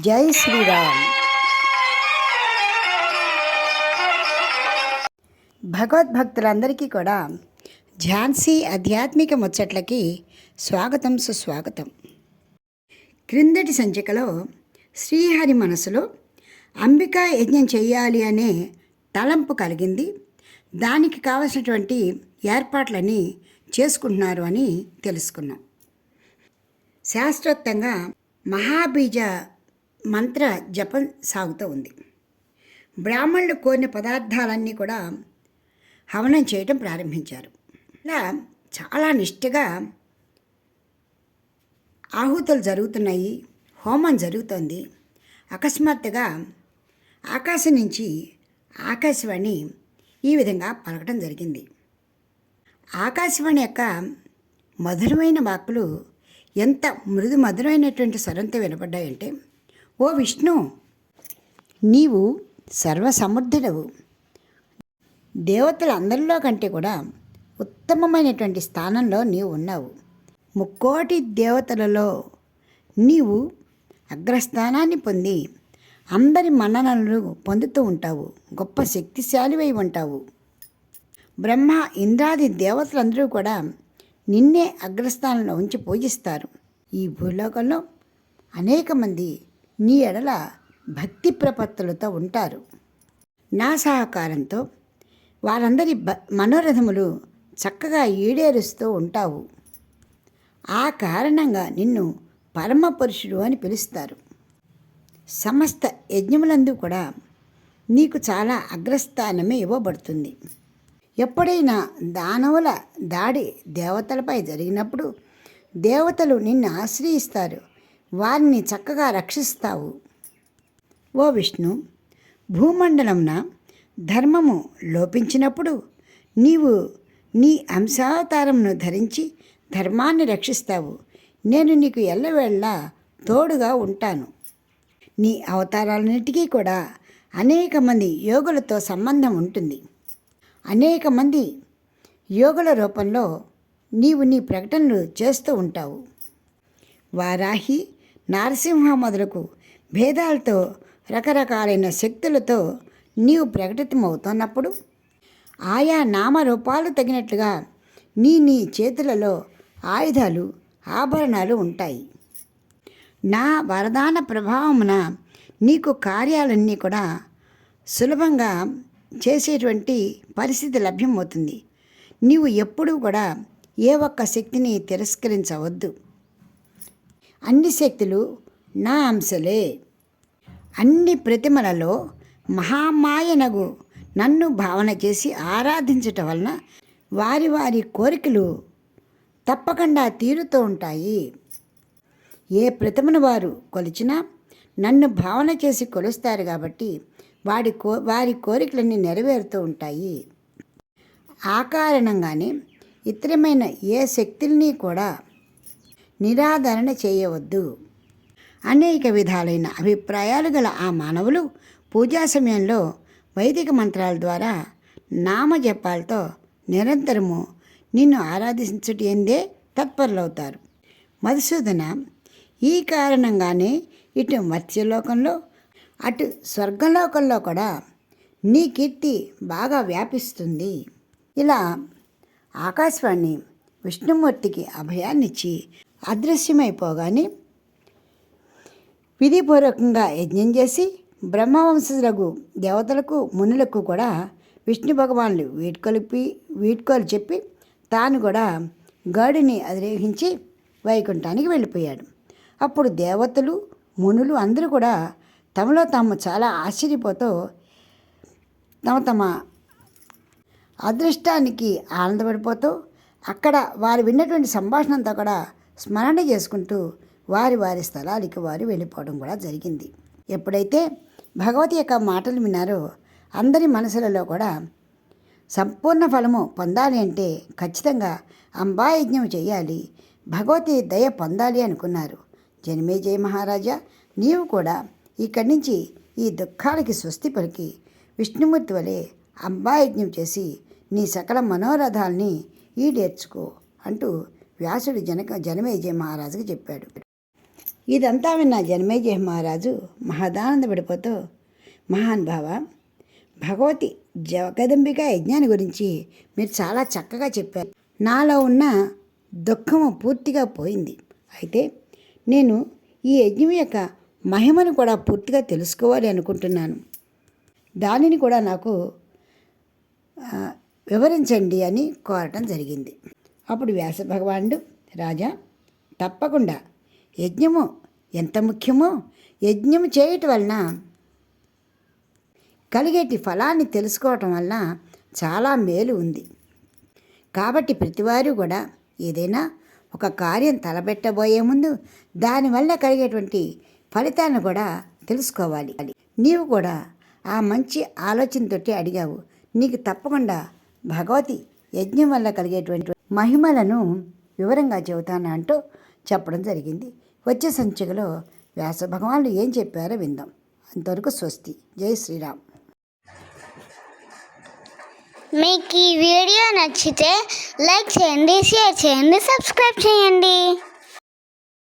జై శ్రీరామ్. భగవద్భక్తులందరికీ కూడా ఝాన్సీ ఆధ్యాత్మిక ముచ్చట్లకి స్వాగతం సుస్వాగతం. క్రిందటి సంచికలో శ్రీహరి మనసులో అంబికా యజ్ఞం చేయాలి అనే తలంపు కలిగింది. దానికి కావలసినటువంటి ఏర్పాట్లని చేసుకుంటున్నారు అని తెలుసుకున్నాం. శాస్త్రోక్తంగా మహాబీజ మంత్ర జపం సాగుతూ ఉంది. బ్రాహ్మణులు కోరిన పదార్థాలన్నీ కూడా హవనం చేయటం ప్రారంభించారు. ఇలా చాలా నిష్ఠగా ఆహుతులు జరుగుతున్నాయి హోమం జరుగుతోంది. అకస్మాత్తుగా ఆకాశం నుంచి ఆకాశవాణి ఈ విధంగా పలకటం జరిగింది. ఆకాశవాణి యొక్క మధురమైన వాక్కులు ఎంత మృదు మధురమైనటువంటి స్వరంతో వినపడ్డాయంటే ఓ విష్ణు నీవు సర్వసమర్థుడవు దేవతలందరిలో కంటే కూడా ఉత్తమమైనటువంటి స్థానంలో నీవు ఉన్నావు. ముక్కోటి దేవతలలో నీవు అగ్రస్థానాన్ని పొంది అందరి మన్ననలు పొందుతూ ఉంటావు. గొప్ప శక్తిశాలివై ఉంటావు. బ్రహ్మ ఇంద్రాది దేవతలందరూ కూడా నిన్నే అగ్రస్థానంలో ఉంచి పూజిస్తారు. ఈ భూలోకంలో అనేక మంది నీ ఎడల భక్తి ప్రపత్తులతో ఉంటారు. నా సహకారంతో వారందరి బ మనోరథములు చక్కగా ఈడేరుస్తూ ఉంటావు. ఆ కారణంగా నిన్ను పరమ పురుషుడు అని పిలుస్తారు. సమస్త యజ్ఞములందు కూడా నీకు చాలా అగ్రస్థానమే ఇవ్వబడుతుంది. ఎప్పుడైనా దానవుల దాడి దేవతలపై జరిగినప్పుడు దేవతలు నిన్ను ఆశ్రయిస్తారు. వారిని చక్కగా రక్షిస్తావు. ఓ విష్ణు భూమండలంన ధర్మము లోపించినప్పుడు నీవు నీ అంశావతారంను ధరించి ధర్మాన్ని రక్షిస్తావు. నేను నీకు ఎల్లవేళ్ళ తోడుగా ఉంటాను. నీ అవతారాలన్నిటికీ కూడా అనేక మంది యోగులతో సంబంధం ఉంటుంది. అనేక మంది యోగుల రూపంలో నీవు నీ ప్రకటనలు చేస్తూ ఉంటావు. వారాహి నారసింహ మొదలకు భేదాలతో రకరకాలైన శక్తులతో నీవు ప్రకటితమవుతున్నప్పుడు ఆయా నామరూపాలు తగినట్లుగా నీ నీ చేతులలో ఆయుధాలు ఆభరణాలు ఉంటాయి. నా వరదాన ప్రభావమున నీకు కార్యాలన్నీ కూడా సులభంగా చేసేటువంటి పరిస్థితి లభ్యమవుతుంది. నీవు ఎప్పుడూ కూడా ఏ ఒక్క శక్తిని తిరస్కరించవద్దు. అన్ని శక్తులు నా అంశలే. అన్ని ప్రతిమలలో మహామాయనగు నన్ను భావన చేసి ఆరాధించటం వలన వారి వారి కోరికలు తప్పకుండా తీరుతూ ఉంటాయి. ఏ ప్రతిమను వారు కొలిచినా నన్ను భావన చేసి కొలుస్తారు కాబట్టి వాడి కో వారి కోరికలన్నీ నెరవేరుతూ ఉంటాయి. ఆ కారణంగానే ఇతరమైన ఏ శక్తుల్ని కూడా నిరాదరణ చేయవద్దు. అనేక విధాలైన అభిప్రాయాలు గల ఆ మానవులు పూజా సమయంలో వైదిక మంత్రాల ద్వారా నామజపాలతో నిరంతరము నిన్ను ఆరాధించుటి ఎందే తత్పరులవుతారు. మధుసూదన ఈ కారణంగానే ఇటు మత్స్యలోకంలో అటు స్వర్గలోకంలో కూడా నీ కీర్తి బాగా వ్యాపిస్తుంది. ఇలా ఆకాశవాణి విష్ణుమూర్తికి అభయాన్నిచ్చి అదృశ్యమైపోగానే విధిపూర్వకంగా యజ్ఞం చేసి బ్రహ్మవంశులకు దేవతలకు మునులకు కూడా విష్ణు భగవానులు వీడ్కొలిపి వీడ్కోలు చెప్పి తాను కూడా గాడిని అధిరేహించి వైకుంఠానికి వెళ్ళిపోయాడు. అప్పుడు దేవతలు మునులు అందరూ కూడా తమలో తాము చాలా ఆశ్చర్యపోతూ తమ తమ అదృష్టానికి ఆనందపడిపోతూ అక్కడ వారు విన్నటువంటి సంభాషణ అంతా కూడా స్మరణ చేసుకుంటూ వారి వారి స్థలాలకి వారు వెళ్ళిపోవడం కూడా జరిగింది. ఎప్పుడైతే భగవతి యొక్క మాటలు విన్నారో అందరి మనసులలో కూడా సంపూర్ణ ఫలము పొందాలి అంటే ఖచ్చితంగా అంబాయజ్ఞం చేయాలి భగవతి దయ పొందాలి అనుకున్నారు. జనమేజయ మహారాజా నీవు కూడా ఇక్కడి నుంచి ఈ దుఃఖాలకి స్వస్తి పలికి విష్ణుమూర్తి వలె అంబాయజ్ఞం చేసి నీ సకల మనోరథాల్ని ఈడేర్చుకో అంటూ వ్యాసుడు జనక జనమేజయ మహారాజుకు చెప్పాడు. ఇదంతా విన్న జనమేజయ మహారాజు మహదానంద విడిపోతూ మహాన్ భావ భగవతి జగదంబిక యజ్ఞాన్ని గురించి మీరు చాలా చక్కగా చెప్పారు. నాలో ఉన్న దుఃఖము పూర్తిగా పోయింది. అయితే నేను ఈ యజ్ఞం యొక్క మహిమను కూడా పూర్తిగా తెలుసుకోవాలి అనుకుంటున్నాను. దానిని కూడా నాకు వివరించండి అని కోరటం జరిగింది. అప్పుడు వ్యాస భగవానుడు రాజా తప్పకుండా. యజ్ఞము ఎంత ముఖ్యమో యజ్ఞము చేయటం వలన కలిగేటి ఫలాన్ని తెలుసుకోవటం వలన చాలా మేలు ఉంది. కాబట్టి ప్రతివారు కూడా ఏదైనా ఒక కార్యం తలపెట్టబోయే ముందు దానివల్ల కలిగేటువంటి ఫలితాన్ని కూడా తెలుసుకోవాలి. నీవు కూడా ఆ మంచి ఆలోచనతోటి అడిగావు. నీకు తప్పకుండా భగవతి యజ్ఞం వల్ల కలిగేటువంటి మహిమలను వివరంగా చెబుతాను అంటూ చెప్పడం జరిగింది. వచ్చే సంచికలో వ్యాస భగవానుడు ఏం చెప్పారో విందాం. అంతవరకు స్వస్తి. జై శ్రీరామ్. మీకు ఈ వీడియో నచ్చితే లైక్ చేయండి షేర్ చేయండి సబ్స్క్రైబ్ చేయండి.